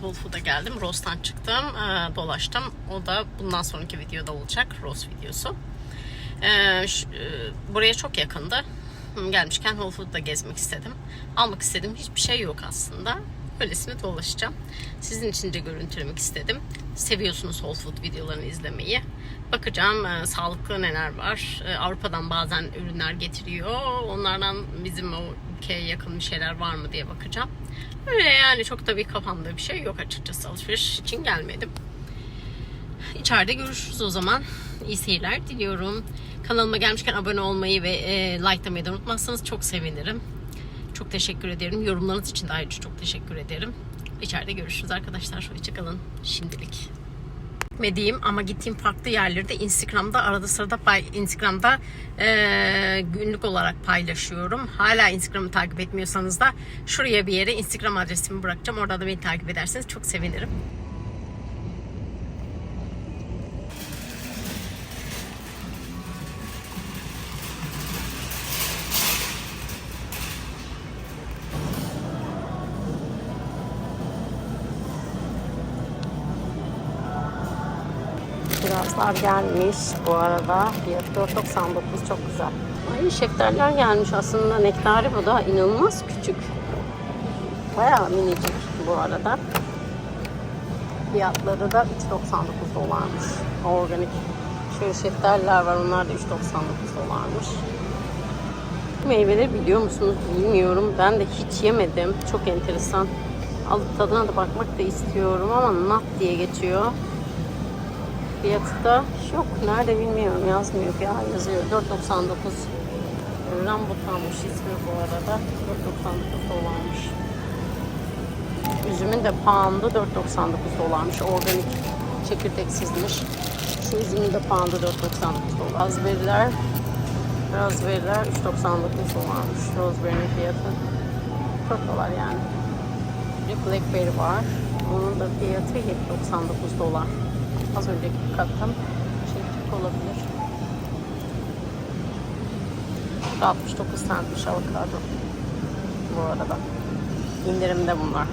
Whole Foods'a geldim. Rose'tan çıktım. Ee, dolaştım. O da bundan sonraki videoda olacak. Rose videosu. Şu- e, buraya çok yakındı. Gelmişken Whole Foods'da gezmek istedim. Almak istedim. Hiçbir şey yok aslında. Öylesine dolaşacağım. Sizin için de görüntülemek istedim. Seviyorsunuz Whole Food videolarını izlemeyi. Bakacağım e, sağlıklı neler var. E, Avrupa'dan bazen ürünler getiriyor. Onlardan bizim o ülkeye yakın bir şeyler var mı diye bakacağım. Öyle yani çok da bir kafamda bir şey yok açıkçası. Alışveriş için gelmedim. İçeride görüşürüz o zaman. İyi seyirler diliyorum. Kanalıma gelmişken abone olmayı ve e, likelamayı da unutmazsanız çok sevinirim. Çok teşekkür ederim. Yorumlarınız için de ayrıca çok teşekkür ederim. İçeride görüşürüz arkadaşlar. Hoşçakalın şimdilik. Gitmediğim ama gittiğim farklı yerleri de Instagram'da arada sırada pay, Instagram'da e, günlük olarak paylaşıyorum. Hala Instagram'ı takip etmiyorsanız da şuraya bir yere Instagram adresimi bırakacağım. Orada da beni takip ederseniz çok sevinirim. Kirazlar gelmiş bu arada. Fiyatı 4.99 çok güzel. Ay şeftaliler gelmiş aslında. Nektarı bu da inanılmaz küçük. Bayağı minicik bu arada. Fiyatları da 3.99 dolarmış. Organik. Şöyle şeftaliler var. Onlar da 3.99 dolarmış. Meyveleri biliyor musunuz bilmiyorum. Ben de hiç yemedim. Çok enteresan. Alıp tadına da bakmak da istiyorum ama nat diye geçiyor. Fiyatı da yok. Nerede bilmiyorum. Yazmıyor. Ya yazıyor. 4.99 Rambutanmış ismi bu arada. 4.99 dolarmış. Üzümün de pound'u 4.99 dolarmış. Organik çekirdeksizmiş. Şu üzümün de pound'u 4.99 dolar. Raspberry'ler Raspberry'ler 3.99 dolarmış. Raspberry'nin fiyatı 4 dolar yani. Bir Blackberry var. Onun da fiyatı 7.99 dolar. Az önceki kattan şey Türk olabilir. 69 centmiş avokado. Bu arada. İndirimde bunlar.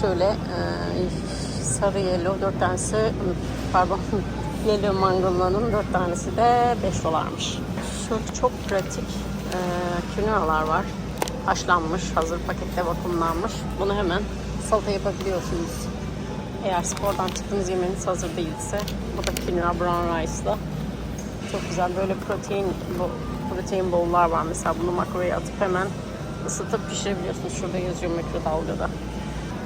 Şöyle e, sarı yellow 4 tanesi pardon yellow mangola'nın 4 tanesi de 5 dolarmış. Şu çok pratik e, künealar var. Haşlanmış, hazır pakette vakumlanmış. Bunu hemen salata yapabiliyorsunuz. Eğer spordan çıktığınız yemeğiniz hazır değilse bu da quinoa brown rice'la çok güzel böyle protein bu protein bowl'lar var mesela bunu makroya atıp hemen ısıtıp pişirebiliyorsunuz. Şurada yazıyor mikrodalgada.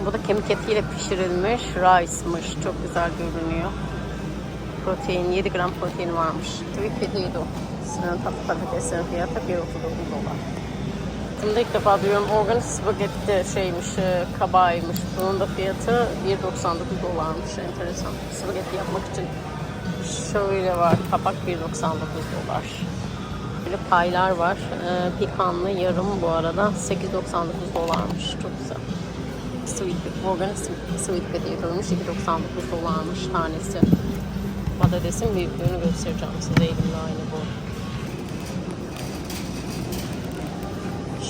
Bu da kemik etiyle pişirilmiş rice'mış. Çok güzel görünüyor. Protein 7 gram protein varmış. Sweet potato. Sıranın tatlı patateslerin fiyatı 1.39 dolar. Bunu da ilk defa duyuyorum. Organik spagetti şeymiş, e, kabağıymış. Bunun da fiyatı 1.99 dolarmış. Enteresan. Spagetti yapmak için şöyle var. Kapak 1.99 dolar. Böyle paylar var. E, pikanlı yarım bu arada. 8.99 dolarmış. Çok güzel. Sweet, organik sweet potato'ymuş. 2.99 dolarmış tanesi. Patatesin büyüklüğünü göstereceğim size elimle aynı bu.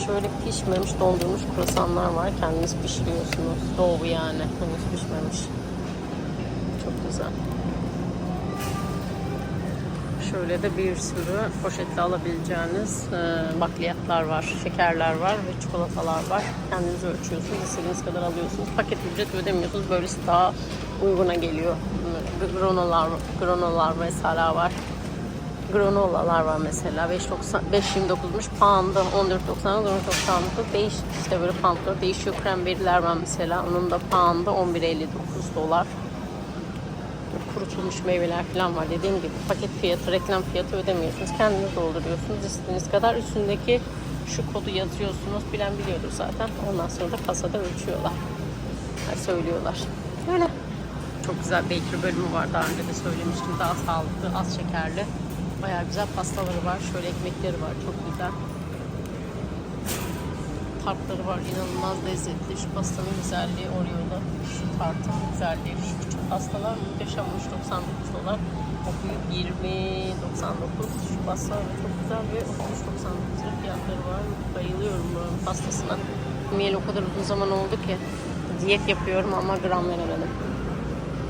Şöyle pişmemiş dondurmuş kruvasanlar var. Kendiniz pişiriyorsunuz. Doğu yani. Henüz pişmemiş. Çok güzel. Şöyle de bir sürü poşetle alabileceğiniz e, bakliyatlar var, şekerler var ve çikolatalar var. Kendiniz ölçüyorsunuz, istediğiniz kadar alıyorsunuz. Paket ücret ödemiyorsunuz. Böylesi daha uyguna geliyor. Granolar, granolar mesela var. Granolalar var mesela. 5.90 5.29'muş. Pound'da 14.90 14.99 değiş işte böyle poundlar değişiyor. Cranberry'ler var mesela. Onun da pound'da 11.59 dolar. Kurutulmuş meyveler falan var. Dediğim gibi paket fiyatı, reklam fiyatı ödemiyorsunuz. Kendiniz dolduruyorsunuz istediğiniz kadar. Üstündeki şu kodu yazıyorsunuz. Bilen biliyordur zaten. Ondan sonra da kasada ölçüyorlar. Yani söylüyorlar. Öyle. Çok güzel bakery bölümü var. Daha önce de söylemiştim. Daha sağlıklı, az şekerli. Bayağı güzel pastaları var. Şöyle ekmekleri var. Çok güzel. Tartları var. inanılmaz lezzetli. Şu pastanın güzelliği Oreo'da. Şu tartın güzelliği. Şu küçük pastalar muhteşem. 3.99 dolar. O büyük 20.99. Şu pastalar çok güzel ve 33.99 lira fiyatları var. Bayılıyorum buranın pastasına. Yemeyeli o kadar uzun zaman oldu ki. diyet yapıyorum ama gram veremedim.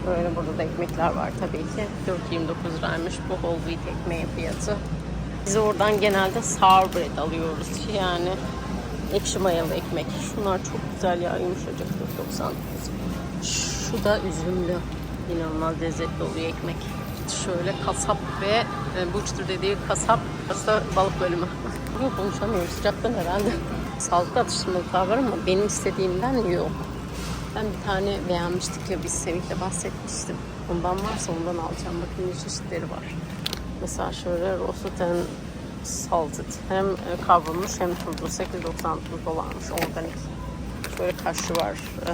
Böyle burada da ekmekler var tabii ki. 4.29 liraymış bu whole wheat ekmeğin fiyatı. Biz oradan genelde sour bread alıyoruz. Yani ekşi mayalı ekmek. Şunlar çok güzel ya yumuşacık 4.99. Şu da üzümlü. İnanılmaz lezzetli oluyor ekmek. Şöyle kasap ve e, butcher dediği kasap. Aslında balık bölümü. Bugün konuşamıyorum sıcaktan herhalde. Sağlıklı atıştırmalıklar var ama benim istediğimden yok. Ben bir tane beğenmiştik ya biz Sevik'le bahsetmiştim. Ondan varsa ondan alacağım. Bakın ne çeşitleri var. Mesela şöyle roasted and salted. Hem e, kavrulmuş hem tuzlu. 8.99 dolarmış organik. Şöyle kaşlı var. E,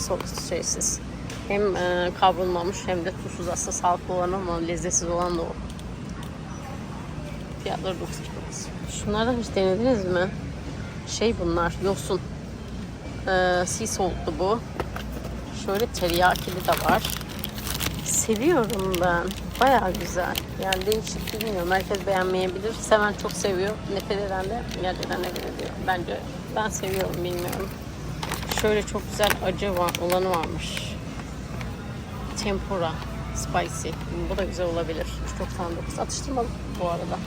sos şeysiz. Hem e, kavrulmamış hem de tuzsuz aslında sağlıklı olan ama lezzetsiz olan da o. Fiyatları 99. Şunlardan hiç denediniz mi? Şey bunlar, yosun. Ee, sea salt'lu bu. Şöyle teriyakili de var. Seviyorum ben. Bayağı güzel. Yani değişik bilmiyorum. Herkes beğenmeyebilir. Seven çok seviyor. Nefret eden de gerçekten nefret ediyor. Bence ben seviyorum bilmiyorum. Şöyle çok güzel acı var, olanı varmış. Tempura. Spicy. Bu da güzel olabilir. 3.99. Atıştırmalık bu arada.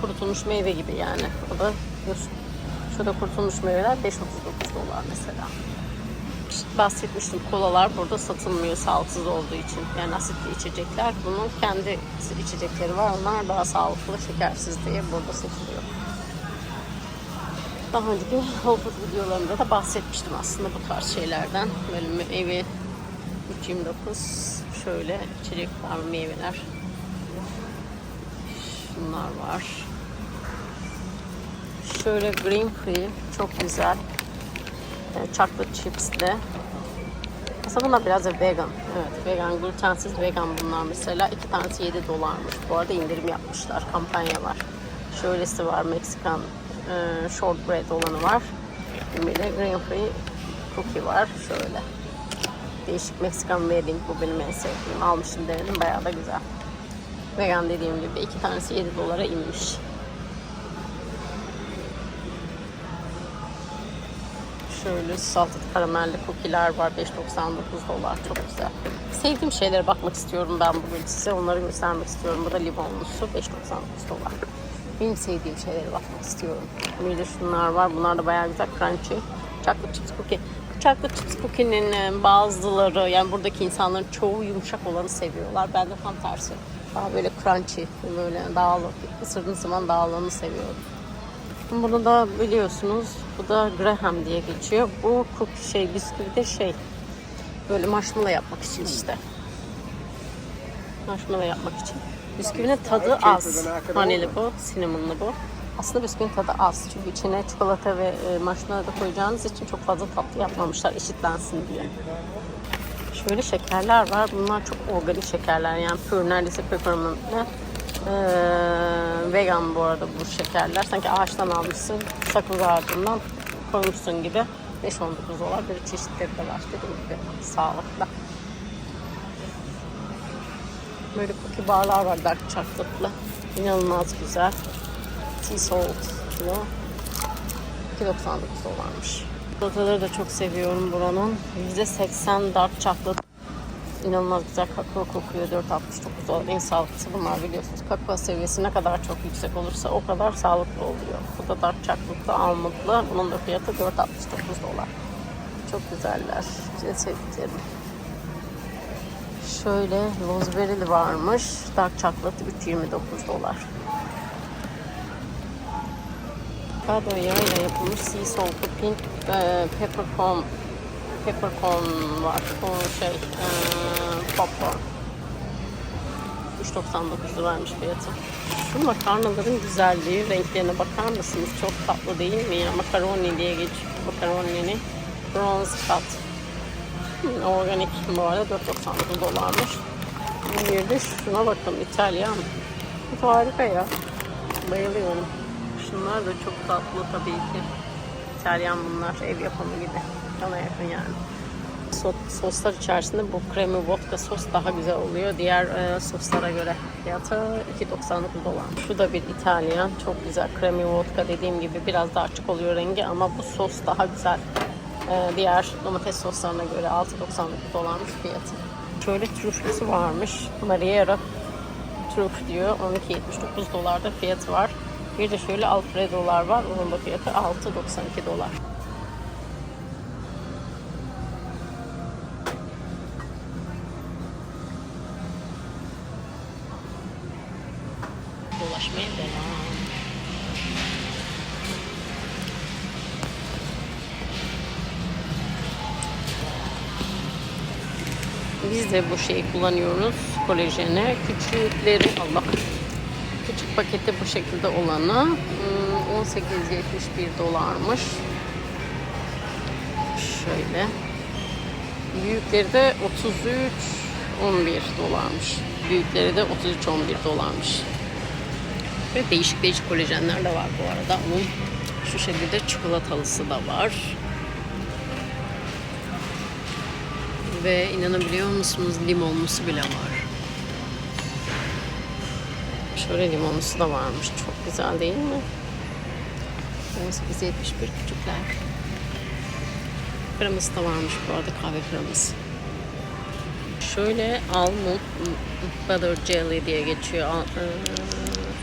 Kurutulmuş meyve gibi yani. O da yosun. Şurada kurutulmuş meyveler 5.39 dolar mesela. Bahsetmiştim kolalar burada satılmıyor sağlıksız olduğu için. Yani asitli içecekler. Bunun kendi içecekleri var. Onlar daha sağlıklı, şekersiz diye burada satılıyor. Daha önceki Whole Foods videolarımda da bahsetmiştim aslında bu tarz şeylerden. Böyle meyve 3.29 şöyle içecekler, meyveler. Şunlar var. Şöyle green free çok güzel. E, chocolate chips'li. Aslında bunlar biraz da vegan. Evet vegan, glutensiz vegan bunlar mesela. iki tanesi 7 dolarmış. Bu arada indirim yapmışlar. Kampanya var. Şöylesi var. Meksikan e, shortbread olanı var. Bir de green free cookie var. Şöyle. Değişik Meksikan wedding bu benim en sevdiğim. Almışım denedim. Bayağı da güzel. Vegan dediğim gibi iki tanesi 7 dolara inmiş. Şöyle salted karamelli cookie'ler var. 5.99 dolar. Çok güzel. Sevdiğim şeylere bakmak istiyorum ben bugün size. Onları göstermek istiyorum. Bu da limonlusu. 5.99 dolar. Benim sevdiğim şeylere bakmak istiyorum. Bir şunlar var. Bunlar da bayağı güzel. Crunchy. Chocolate chips cookie. Bu chocolate cookie'nin e, bazıları yani buradaki insanların çoğu yumuşak olanı seviyorlar. Ben de tam tersi. Daha böyle crunchy, böyle dağılı, ısırdığın zaman dağılanı seviyorum. Bunu da biliyorsunuz. Bu da Graham diye geçiyor. Bu cookie şey bisküvi de şey böyle marshmallow yapmak için işte. Marshmallow yapmak için. Bisküvinin tadı az. Haneli bu, cinnamonlu bu. Aslında bisküvinin tadı az. Çünkü içine çikolata ve e, marshmallow da koyacağınız için çok fazla tatlı yapmamışlar eşitlensin diye. Şöyle şekerler var. Bunlar çok organik şekerler. Yani pür neredeyse peppermint'le. Ee, vegan bu arada bu şekerler. Sanki ağaçtan almışsın, sakız ağacından koymuşsun gibi. 5-19 dolar böyle çeşitleri de var dediğim gibi sağlıklı. Böyle cookie barlar var dark chocolate'lı. İnanılmaz güzel. Sea salt bu. 2.99 dolarmış. Çikolataları da çok seviyorum buranın. %80 dark chocolate İnanılmaz güzel kakao kokuyor. 4.69 dolar. En sağlıklısı bunlar biliyorsunuz. Kakao seviyesi ne kadar çok yüksek olursa o kadar sağlıklı oluyor. Bu da dark chocolate'lı, almondlu. Bunun da fiyatı 4.69 dolar. Çok güzeller. En sevdiklerim. Şöyle raspberry'li varmış. Dark chocolate 3.29 dolar. Yağıyla yapılmış sea salt pink e, peppercorn peppercorn var. O şey e, popcorn. 3.99 liraymış fiyatı. Şu makarnaların güzelliği, renklerine bakar mısınız? Çok tatlı değil mi ya? Makaroni diye geçiyor. Makaronini. Bronze cut. Hmm, Organik bu arada 4.99 dolarmış. Bir de şuna bakın İtalyan. Harika ya. Bayılıyorum. Şunlar da çok tatlı tabii ki. İtalyan bunlar. Ev yapımı gibi. Bana yakın yani. So- soslar içerisinde bu kremi vodka sos daha güzel oluyor. Diğer e, soslara göre fiyatı 2.99 dolar. Şu da bir İtalyan. Çok güzel kremi vodka dediğim gibi biraz daha açık oluyor rengi ama bu sos daha güzel. Ee, diğer domates soslarına göre 6.99 dolarmış fiyatı. Şöyle trüflüsü varmış. Mariera trüf diyor. 12.79 dolarda fiyatı var. Bir de şöyle alfredolar var. Onun da fiyatı 6.92 dolar. De bu şeyi kullanıyoruz. Kolajeni. Küçükleri Allah. Küçük paketi bu şekilde olanı hmm, 18.71 dolarmış. Şöyle. Büyükleri de 33 11 dolarmış. Büyükleri de 33 11 dolarmış. Ve değişik değişik kolajenler de var bu arada. Onun şu şekilde çikolatalısı da var. Ve inanabiliyor musunuz limonlusu bile var. Şöyle limonlusu da varmış. Çok güzel değil mi? 18.71 küçükler. Kreması da varmış bu arada kahve kreması. Şöyle almond butter jelly diye geçiyor. Eee,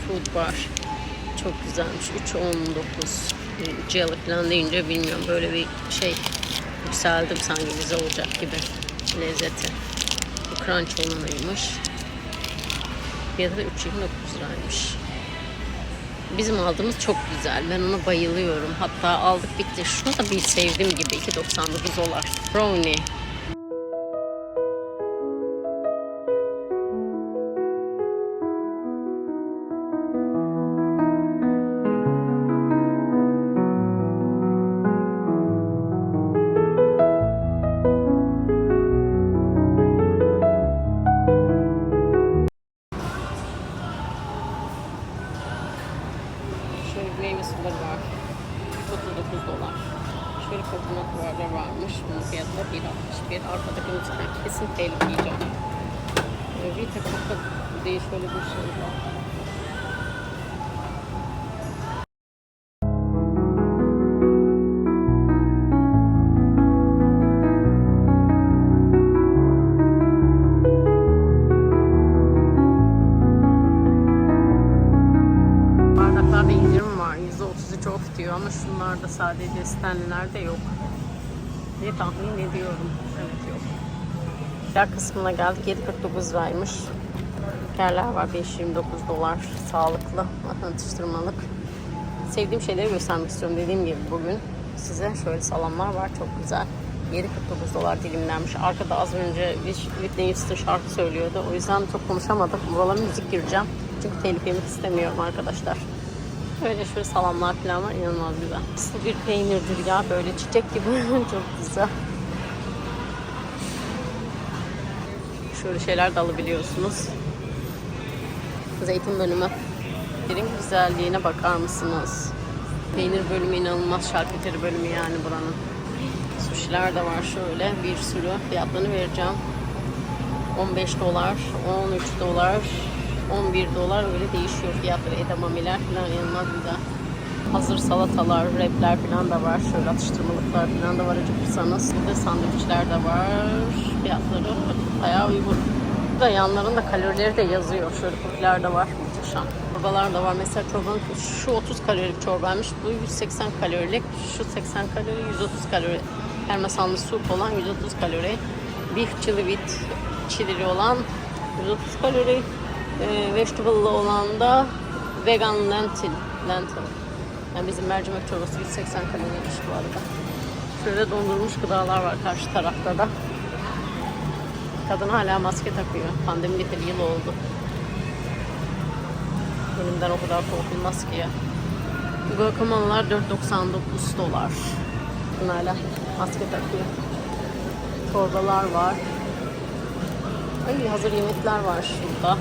Food bar. Çok güzelmiş. 3.19 jelly falan deyince bilmiyorum böyle bir şey yükseldim sanki bize olacak gibi lezzeti. Bu crunch olanıymış. Fiyatı da 3.29 liraymış. Bizim aldığımız çok güzel. Ben ona bayılıyorum. Hatta aldık bitti. Şunu da bir sevdim gibi. 2.99 dolar. Brownie. %33 off diyor ama şunlarda sadece Stanley'lerde yok. diye tahmin ediyorum. Evet yok. Yer kısmına geldik. 7.49 liraymış. Yerler var 5.29 dolar. Sağlıklı, atıştırmalık. Sevdiğim şeyleri göstermek istiyorum. Dediğim gibi bugün size şöyle salamlar var. Çok güzel. 7.49 dolar dilimlenmiş. Arkada az önce Whitney Houston şarkı söylüyordu. O yüzden çok konuşamadım. Buralara müzik gireceğim. Çünkü telif istemiyorum arkadaşlar. Böyle şöyle salamlar falan var. inanılmaz güzel. Nasıl bir peynirdir ya. Böyle çiçek gibi. çok güzel. Şöyle şeyler de alabiliyorsunuz. Zeytin bölümü. Birin güzelliğine bakar mısınız? Peynir bölümü inanılmaz. Şarküteri bölümü yani buranın. Sushi'ler de var şöyle. Bir sürü fiyatlarını vereceğim. 15 dolar, 13 dolar, 11 dolar öyle değişiyor fiyatları. Edamamiler falan inanılmaz güzel. Hazır salatalar, repler falan da var. Şöyle atıştırmalıklar falan da var acıkırsanız. Burada sandviçler de var. Fiyatları bayağı uygun. Burada yanlarında kalorileri de yazıyor. Şöyle kukiler de var. Muhteşem. Çorbalar da var. Mesela çorbanın şu 30 kalorilik çorbaymış. Bu 180 kalorilik. Şu 80 kalori, 130 kalori. Parmesanlı sup olan 130 kalori. Beef chili with chili olan 130 kalori. E, olan da vegan lentil. lentil. Yani bizim mercimek çorbası 180 kaloriymiş bu arada. Şöyle dondurulmuş gıdalar var karşı tarafta da. Kadın hala maske takıyor. Pandemi bir yıl oldu. Elimden o kadar korkulmaz ki ya. Guacamole'lar 4.99 dolar. Kadın hala maske takıyor. Çorbalar var. Ay hazır yemekler var şurada.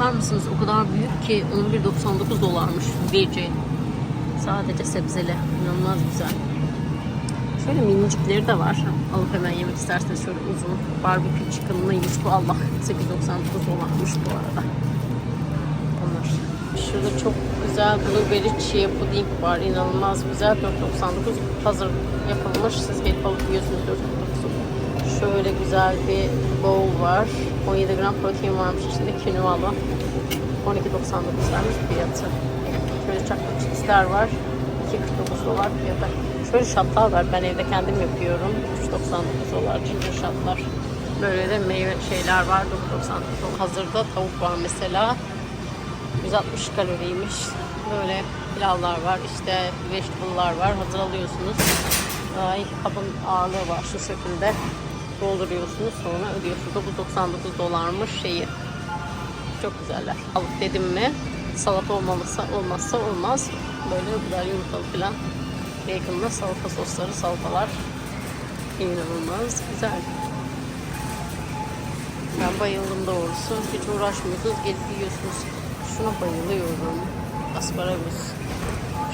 Bakar mısınız? O kadar büyük ki 11.99 dolarmış VC. Sadece sebzeli. İnanılmaz güzel. Şöyle minicikleri de var. Alıp hemen yemek isterseniz şöyle uzun barbekü çıkınlıymış bu Allah. 8.99 dolarmış bu arada. Onlar. Şurada çok güzel blueberry chia pudding var. İnanılmaz güzel. 4.99 hazır yapılmış. Siz gelip alıp yiyorsunuz 4.99. Şöyle güzel bir bowl var. 17 gram protein varmış içinde kinoalı. 12.99 vermiş fiyatı. Şöyle chocolate chipsler var. 2.49 dolar fiyatı. Şöyle şatlar var. Ben evde kendim yapıyorum. 3.99 dolar ginger şatlar. Böyle de meyve şeyler var. 9.99 dolar. Hazırda tavuk var mesela. 160 kaloriymiş. Böyle pilavlar var. İşte vegetable'lar var. Hazır alıyorsunuz. Ay, kabın ağırlığı var şu şekilde. Dolduruyorsunuz sonra ödüyorsunuz. 9.99 dolarmış şeyi. Çok güzeller. Alıp dedim mi salata olmamazsa olmazsa olmaz. Böyle güzel yumurtalı falan. Bacon'la salata sosları, salatalar. İnanılmaz güzel. Ben bayıldım doğrusu. Hiç uğraşmıyorsunuz, gelip yiyorsunuz. Şuna bayılıyorum. Asparagus.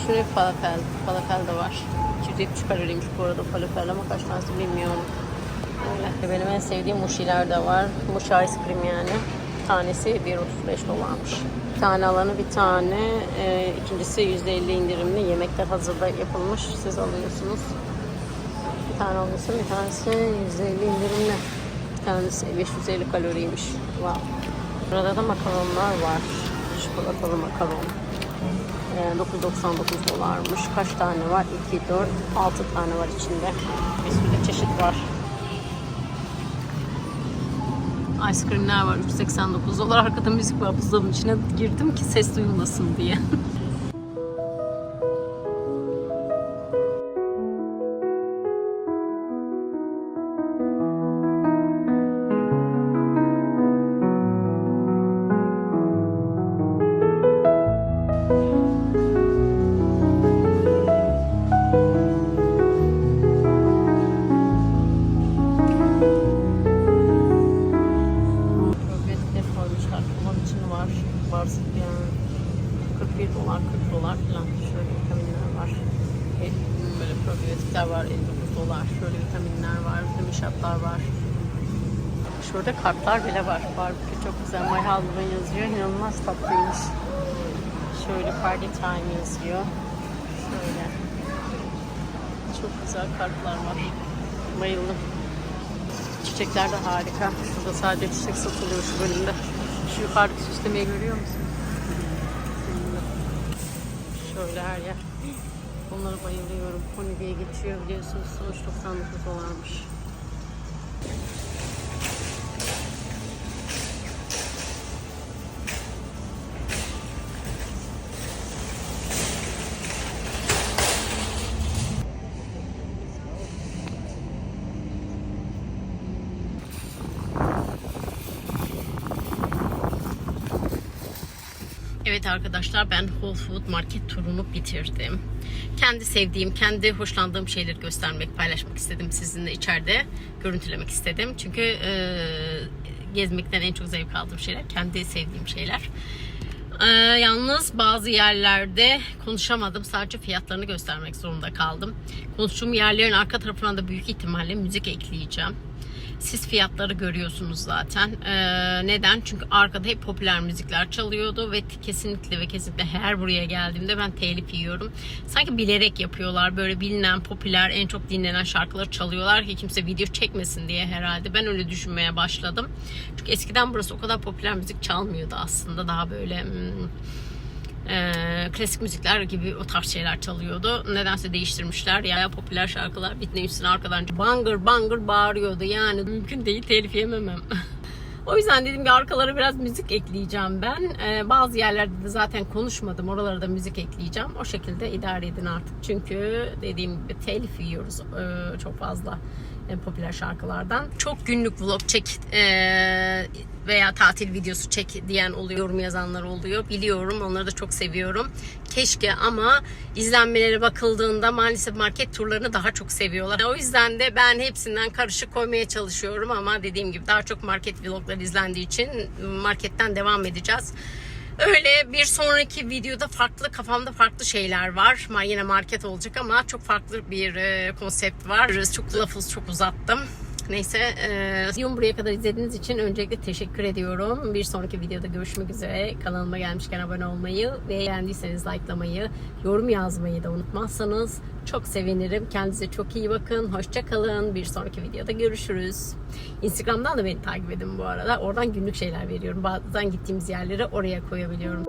Şuraya falafel. Falafel de var. 270 kaloriymiş bu arada falafel ama kaç tanesi bilmiyorum. Benim en sevdiğim muşiler de var. Muş ice cream yani. Tanesi 1.35 dolarmış. Bir tane alanı bir tane. E, ikincisi %50 indirimli. Yemekler hazırda yapılmış. Siz alıyorsunuz. Bir tane alıyorsun. Bir tanesi %50 indirimli. Bir tanesi 550 kaloriymiş. Wow. Burada da makaronlar var. Çikolatalı makaron. Ee, 9.99 dolarmış. Kaç tane var? 2, 4, 6 tane var içinde. Bir sürü çeşit var. Ice creamler var 389 dolar. Arkada müzik var. Buzdolabının içine girdim ki ses duyulmasın diye. probiyotikler var. 59 dolar. Şöyle vitaminler var. Vitamin var. Şurada kartlar bile var. Barbekü çok güzel. My Husband yazıyor. İnanılmaz tatlıymış. Şöyle party time yazıyor. Şöyle. Çok güzel kartlar var. Bayıldım. Çiçekler de harika. Şurada sadece çiçek satılıyor şu bölümde. Şu yukarıdaki süslemeyi görüyor musun? Şöyle her yer. Bunlara bayılıyorum. Pony diye geçiyor biliyorsunuz. Sonuç 99 dolarmış. Evet arkadaşlar ben Whole Food Market turunu bitirdim. Kendi sevdiğim, kendi hoşlandığım şeyleri göstermek, paylaşmak istedim sizinle içeride. Görüntülemek istedim. Çünkü e, gezmekten en çok zevk aldığım şeyler, kendi sevdiğim şeyler. E, yalnız bazı yerlerde konuşamadım. Sadece fiyatlarını göstermek zorunda kaldım. Konuştuğum yerlerin arka tarafına da büyük ihtimalle müzik ekleyeceğim. Siz fiyatları görüyorsunuz zaten. Ee, neden? Çünkü arkada hep popüler müzikler çalıyordu ve kesinlikle ve kesinlikle her buraya geldiğimde ben telif yiyorum. Sanki bilerek yapıyorlar. Böyle bilinen, popüler, en çok dinlenen şarkıları çalıyorlar ki kimse video çekmesin diye herhalde. Ben öyle düşünmeye başladım. Çünkü eskiden burası o kadar popüler müzik çalmıyordu aslında. Daha böyle... Hmm, e, klasik müzikler gibi o tarz şeyler çalıyordu. Nedense değiştirmişler. Ya popüler şarkılar Whitney Houston arkadan bangır bangır bağırıyordu. Yani mümkün değil telif yememem. O yüzden dedim ki arkalara biraz müzik ekleyeceğim ben. Ee, bazı yerlerde de zaten konuşmadım. Oralara da müzik ekleyeceğim. O şekilde idare edin artık. Çünkü dediğim gibi telif yiyoruz ee, çok fazla e, popüler şarkılardan. Çok günlük vlog çek e, veya tatil videosu çek diyen oluyor, yorum yazanlar oluyor. Biliyorum, onları da çok seviyorum. Keşke ama izlenmelere bakıldığında maalesef market turlarını daha çok seviyorlar. O yüzden de ben hepsinden karışık koymaya çalışıyorum ama dediğim gibi daha çok market vlogları izlendiği için marketten devam edeceğiz. Öyle bir sonraki videoda farklı kafamda farklı şeyler var. Yine market olacak ama çok farklı bir e, konsept var. Çok lafız çok uzattım. Neyse, e, videomu buraya kadar izlediğiniz için öncelikle teşekkür ediyorum. Bir sonraki videoda görüşmek üzere. Kanalıma gelmişken abone olmayı ve beğendiyseniz likelamayı, yorum yazmayı da unutmazsanız çok sevinirim. Kendinize çok iyi bakın. Hoşça kalın. Bir sonraki videoda görüşürüz. Instagram'dan da beni takip edin bu arada. Oradan günlük şeyler veriyorum. Bazen gittiğimiz yerleri oraya koyabiliyorum